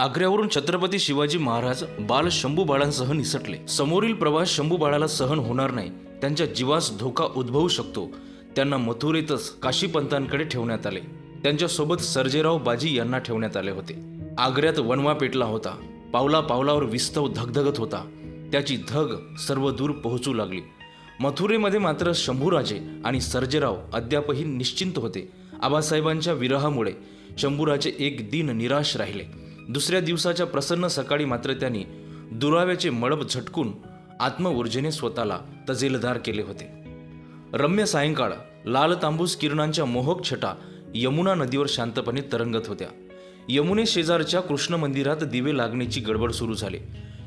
आग्र्यावरून छत्रपती शिवाजी महाराज बाल शंभू बाळांसह निसटले. समोरील प्रवास शंभू बाळाला सहन होणार नाही. त्यांच्या जीवास धोका उद्भवू शकतो. त्यांना मथुरेतच काशीपंतांकडे ठेवण्यात आले. त्यांच्यासोबत सर्जेराव बाजी यांना ठेवण्यात आले होते. आग्र्यात वनवा पेटला होता. पावला पावलावर विस्तव धगधगत होता. त्याची धग सर्व दूर पोहोचू लागली. मथुरेमध्ये मात्र शंभूराजे आणि सर्जेराव अद्यापही निश्चिंत होते. आबासाहेबांच्या विरहामुळे शंभूराजे एक दिन निराश राहिले. दुसऱ्या दिवसाच्या प्रसन्न सकाळी मात्र त्यांनी दुराव्याचे मळब झटकून आत्मऊर्जेने स्वतःला तजेलदार केले होते. रम्य सायंकाळ लाल तांबूस किरणांच्या मोहक छटा यमुना नदीवर शांतपणे तरंगत होत्या. यमुने शेजारच्या कृष्ण मंदिरात दिवे लागण्याची गडबड सुरू झाली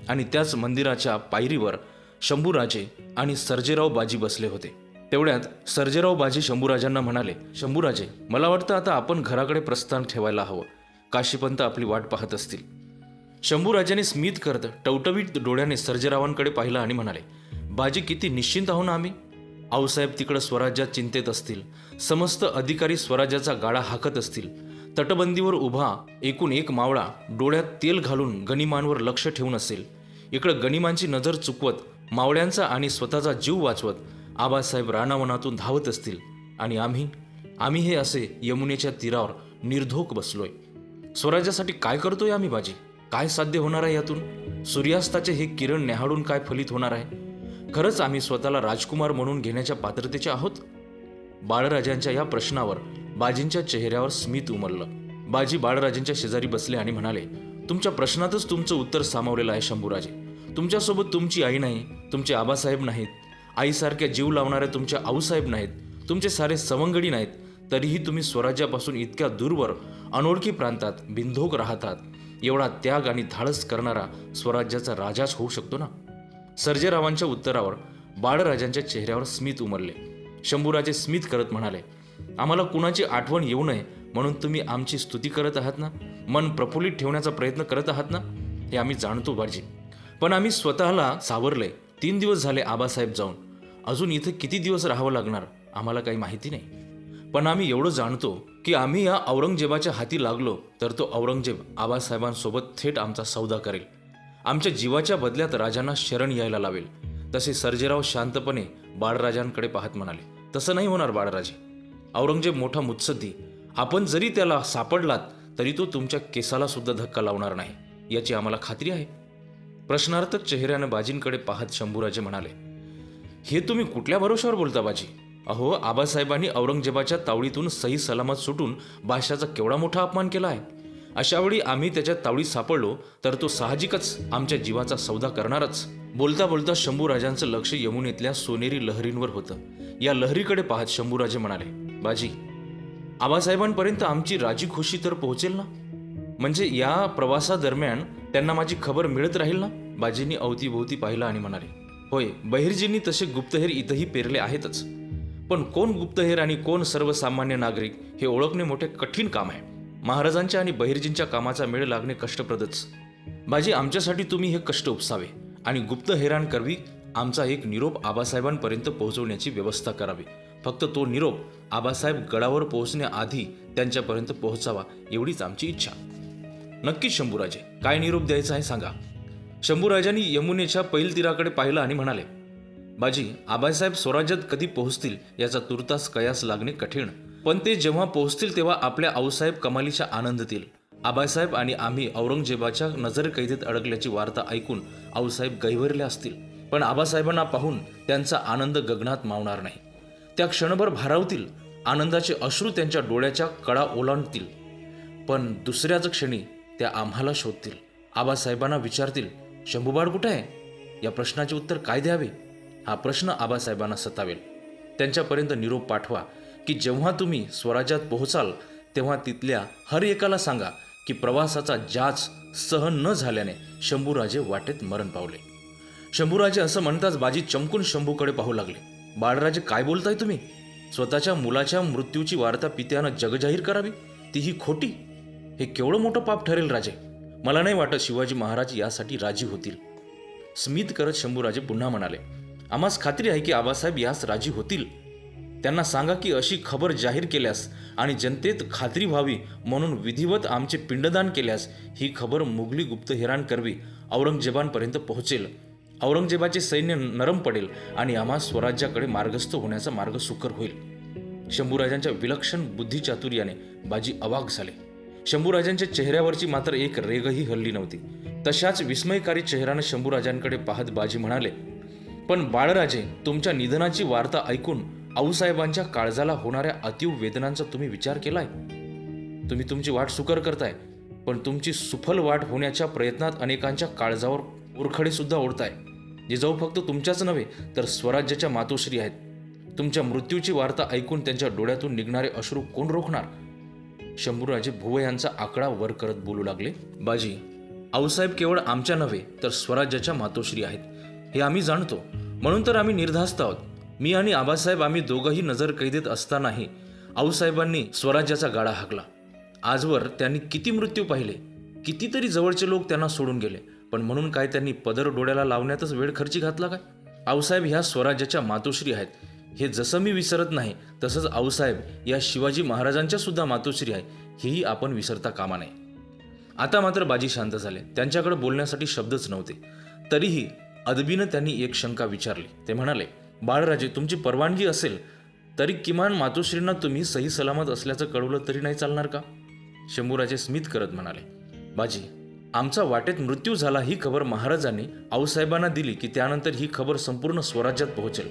आणि त्याच मंदिराच्या पायरीवर शंभूराजे आणि सर्जेराव बाजी बसले होते. तेवढ्यात सर्जेराव बाजी शंभूराजांना म्हणाले शंभूराजे मला वाटतं आता आपण घराकडे प्रस्थान ठेवायला हवं. काशीपंत आपली वाट पाहत असतील. शंभूराजाने स्मित करत टवटवीत डोळ्याने सर्जेरावांकडे पाहिलं आणि म्हणाले बाजी किती निश्चिंत आहो ना आम्ही? आऊसाहेब तिकडं स्वराज्यात चिंतेत असतील. समस्त अधिकारी स्वराज्याचा गाडा हाकत असतील. तटबंदीवर उभा एकूण एक मावळा डोळ्यात तेल घालून गनिमांवर लक्ष ठेवून असेल. इकडं गनिमांची नजर चुकवत मावळ्यांचा आणि स्वतःचा जीव वाचवत आबासाहेब रानावनातून धावत असतील. आणि आम्ही आम्ही हे असे यमुनेच्या तीरावर निर्धोक बसलोय. स्वराज्यासाठी काय करतोय आम्ही बाजी? काय साध्य होणार आहे यातून? सूर्यास्ताचे हे किरण न्याहाळून काय फलित होणार आहे? खरंच आम्ही स्वतःला राजकुमार म्हणून घेण्याच्या पात्रतेचे आहोत? बाळराजांच्या या प्रश्नावर बाजींच्या चेहऱ्यावर स्मित उमललं. बाजी बाळराजांच्या शेजारी बसले आणि म्हणाले तुमच्या प्रश्नातच तुमचं उत्तर सामावलेलं आहे शंभूराजे. तुमच्यासोबत तुमची आई नाही तुमचे आबासाहेब नाहीत. आईसारख्या जीव लावणाऱ्या तुमच्या आऊसाहेब नाहीत. तुमचे सारे सवंगडी नाहीत. तरीही तुम्ही स्वराज्यापासून इतक्या दूरवर अनोळखी प्रांतात बिंधोक राहतात. एवढा त्याग आणि धाडस करणारा स्वराज्याचा राजाच होऊ शकतो ना? सर्जेरावांच्या उत्तरावर बाळराजांच्या चेहऱ्यावर स्मित उमरले शंभूराजे स्मित करत म्हणाले आम्हाला कुणाची आठवण येऊ नये म्हणून तुम्ही आमची स्तुती करत आहात ना? मन प्रफुल्लित ठेवण्याचा प्रयत्न करत आहात ना? हे आम्ही जाणतो बाजी. पण आम्ही स्वतःला सावरले. तीन दिवस झाले आबासाहेब जाऊन. अजून इथं किती दिवस राहावं लागणार? आम्हाला काही माहिती नाही. पण आम्ही एवढं जाणतो की आम्ही या औरंगजेबाच्या हाती लागलो तर तो औरंगजेब आबासाहेबांसोबत थेट आमचा सौदा करेल. आमच्या जीवाच्या बदल्यात राजांना शरण यायला लावेल. तसे सर्जेराव शांतपणे बाळराजांकडे पाहत म्हणाले तसं नाही होणार बाळराजे. औरंगजेब मोठा मुत्सद्दी. आपण जरी त्याला सापडलात तरी तो तुमच्या केसाला सुद्धा धक्का लावणार नाही. याची आम्हाला खात्री आहे. प्रश्नार्थक चेहऱ्यानं बाजींकडे पाहत शंभूराजे म्हणाले हे तुम्ही कुठल्या भरोशावर बोलता बाजी? अहो आबासाहेबांनी औरंगजेबाच्या तावडीतून सही सलामत सुटून बादशाचा केवढा मोठा अपमान केला आहे? अशावेळी आम्ही त्याच्या तावडीत सापडलो तर तो साहजिकच आमच्या जीवाचा सौदा करणारच. बोलता बोलता शंभूराजांचं लक्ष यमुनेतल्या सोनेरी लहरींवर होतं. या लहरीकडे पाहत शंभूराजे म्हणाले बाजी आबासाहेबांपर्यंत आमची राजी खुशी तर पोहोचेल ना? म्हणजे या प्रवासादरम्यान त्यांना माझी खबर मिळत राहील ना? बाजींनी अवतीभोवती पाहिलं आणि म्हणाले होय बहिर्जींनी तसे गुप्तहेर इथंही पेरले आहेतच. पण कोण गुप्तहेर आणि कोण सर्वसामान्य नागरिक हे ओळखणे मोठे कठीण काम आहे. महाराजांच्या आणि बहिर्जींच्या कामाचा मेळ लागणे कष्टप्रदच. बाजी आमच्यासाठी तुम्ही हे कष्ट उपसावे आणि गुप्तहेरांकरवी आमचा एक निरोप आबासाहेबांपर्यंत पोहोचवण्याची व्यवस्था करावी. फक्त तो निरोप आबासाहेब गडावर पोहोचण्याआधी त्यांच्यापर्यंत पोहोचावा एवढीच आमची इच्छा. नक्कीच शंभूराजे काय निरोप द्यायचा आहे सांगा. शंभूराजांनी यमुनेच्या पैल तीराकडे पाहिलं आणि म्हणाले बाजी आबासाहेब स्वराज्यात कधी पोहोचतील याचा तुर्तास कयास लागणे कठीण. पण ते जेव्हा पोहोचतील तेव्हा आपल्या आऊसाहेब कमालीच्या आनंदतील. आबासाहेब आणि आम्ही औरंगजेबाच्या नजरकैदेत अडकल्याची वार्ता ऐकून आऊसाहेब गैवरले असतील. पण आबासाहेबांना पाहून त्यांचा आनंद गगनात मावणार नाही. त्या क्षणभर भारावतील आनंदाचे अश्रू त्यांच्या डोळ्याच्या कडा ओलांडतील. पण दुसऱ्याच क्षणी त्या आम्हाला शोधतील. आबासाहेबांना विचारतील शंभूबाळ कुठे आहे या प्रश्नाचे उत्तर काय द्यावे? हा प्रश्न आबासाहेबांना सतावेल. त्यांच्यापर्यंत निरोप पाठवा की जेव्हा तुम्ही स्वराज्यात पोहोचाल तेव्हा तिथल्या हर एकाला सांगा की प्रवासाचा जाच सहन न झाल्याने शंभूराजे वाटेत मरण पावले. शंभूराजे असं म्हणताच बाजी चमकून शंभूकडे पाहू लागले. बाळराजे काय बोलताय तुम्ही? स्वतःच्या मुलाच्या मृत्यूची वार्ता पित्यानं जगजाहीर करावी? तीही खोटी? हे केवढं मोठं पाप ठरेल राजे? मला नाही वाटत शिवाजी महाराज यासाठी राजी होतील. स्मित करत शंभूराजे पुन्हा म्हणाले आम्हास खात्री आहे की आबासाहेब यास राजी होतील. त्यांना सांगा की अशी खबर जाहीर केल्यास आणि जनतेत खात्री व्हावी म्हणून विधिवत आमचे पिंडदान केल्यास ही खबर मुघली गुप्तहेरान करवी औरंगजेबांपर्यंत पोहोचेल. औरंगजेबाचे सैन्य नरम पडेल आणि आम्हा स्वराज्याकडे मार्गस्थ होण्याचा मार्ग सुकर होईल. शंभूराजांच्या विलक्षण बुद्धिचातुर्याने बाजी अवाक झाले. शंभूराजांच्या चेहऱ्यावरची मात्र एक रेगही हल्ली नव्हती. तशाच विस्मयकारी चेहऱ्यानं शंभूराजांकडे पाहत बाजी म्हणाले पण बाळराजे तुमच्या निधनाची वार्ता ऐकून आऊसाहेबांच्या काळजाला होणाऱ्या अतीव वेदनांचा तुम्ही विचार केलाय? तुम्ही तुमची वाट सुकर करताय पण तुमची सुफल वाट होण्याच्या प्रयत्नात अनेकांच्या काळजावर उरखडे सुद्धा ओढताय. जिजाऊ फक्त तुमच्याच नव्हे तर स्वराज्याच्या मातोश्री आहेत. तुमच्या मृत्यूची वार्ता ऐकून त्यांच्या डोळ्यातून निघणारे अश्रू कोण रोखणार? शंभूराजे भुव यांचा आकडा वर करत बोलू लागले बाजी आऊसाहेब केवळ आमच्या नव्हे तर स्वराज्याच्या मातोश्री आहेत. हे आम्ही जाणतो. म्हणून तर आम्ही निर्धास्त आहोत. मी आणि आबासाहेब आम्ही दोघंही नजर कैदेत असतानाही आऊसाहेबांनी स्वराज्याचा गाडा हाकला. आजवर त्यांनी किती मृत्यू पाहिले? कितीतरी जवळचे लोक त्यांना सोडून गेले. पण म्हणून काय त्यांनी पदर डोळ्याला लावण्यातच वेळ खर्ची घातला काय? आऊसाहेब ह्या स्वराज्याच्या मातोश्री आहेत. हे जसं मी विसरत नाही तसंच आऊसाहेब या शिवाजी महाराजांच्या सुद्धा मातोश्री आहे. हेही आपण विसरता कामा नये. आता मात्र बाजी शांत झाले. त्यांच्याकडे बोलण्यासाठी शब्दच नव्हते. तरीही अदबीनं त्यांनी एक शंका विचारली. ते म्हणाले बाळराजे तुमची परवानगी असेल तरी किमान मातोश्रींना तुम्ही सही सलामत असल्याचं कळवलं तरी नाही चालणार का? शंभूराजे स्मित करत म्हणाले बाजी आमचा वाटेत मृत्यू झाला ही खबर महाराजांनी आऊसाहेबांना दिली की त्यानंतर ही खबर संपूर्ण स्वराज्यात पोहोचेल.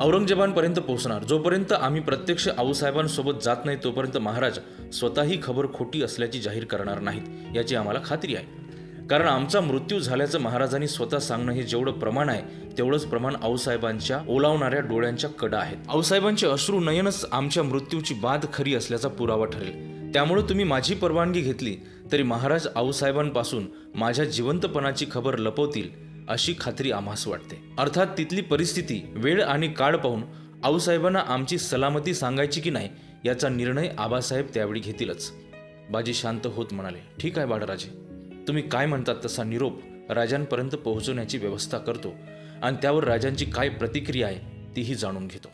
औरंगजेबांपर्यंत पोहोचणार. जोपर्यंत आम्ही प्रत्यक्ष आऊसाहेबांसोबत जात नाही तोपर्यंत महाराज स्वतः ही खबर खोटी असल्याची जाहीर करणार नाहीत याची आम्हाला खात्री आहे. कारण आमचा मृत्यू झाल्याचं महाराजांनी स्वतः सांगणं हे जेवढं प्रमाण आहे तेवढंच प्रमाण आऊसाहेबांच्या ओलावणाऱ्या डोळ्यांच्या कडा आहेत. आऊसाहेबांचे अश्रू नयनच आमच्या मृत्यूची बाद खरी असल्याचा पुरावा ठरेल. त्यामुळे तुम्ही माझी परवानगी घेतली तरी महाराज आऊसाहेबांपासून माझ्या जिवंतपणाची खबर लपवतील अशी खात्री आम्हास वाटते. अर्थात तिथली परिस्थिती वेळ आणि काळ पाहून आऊसाहेबांना आमची सलामती सांगायची की नाही याचा निर्णय आबासाहेब त्यावेळी घेतीलच. बाजी शांत होत म्हणाले ठीक आहे बाळराजे. तुम्ही काय म्हणतात तसा निरोप राजांपर्यंत पोहोचवण्याची व्यवस्था करतो आणि त्यावर राजांची काय प्रतिक्रिया आहे तीही जाणून घेतो.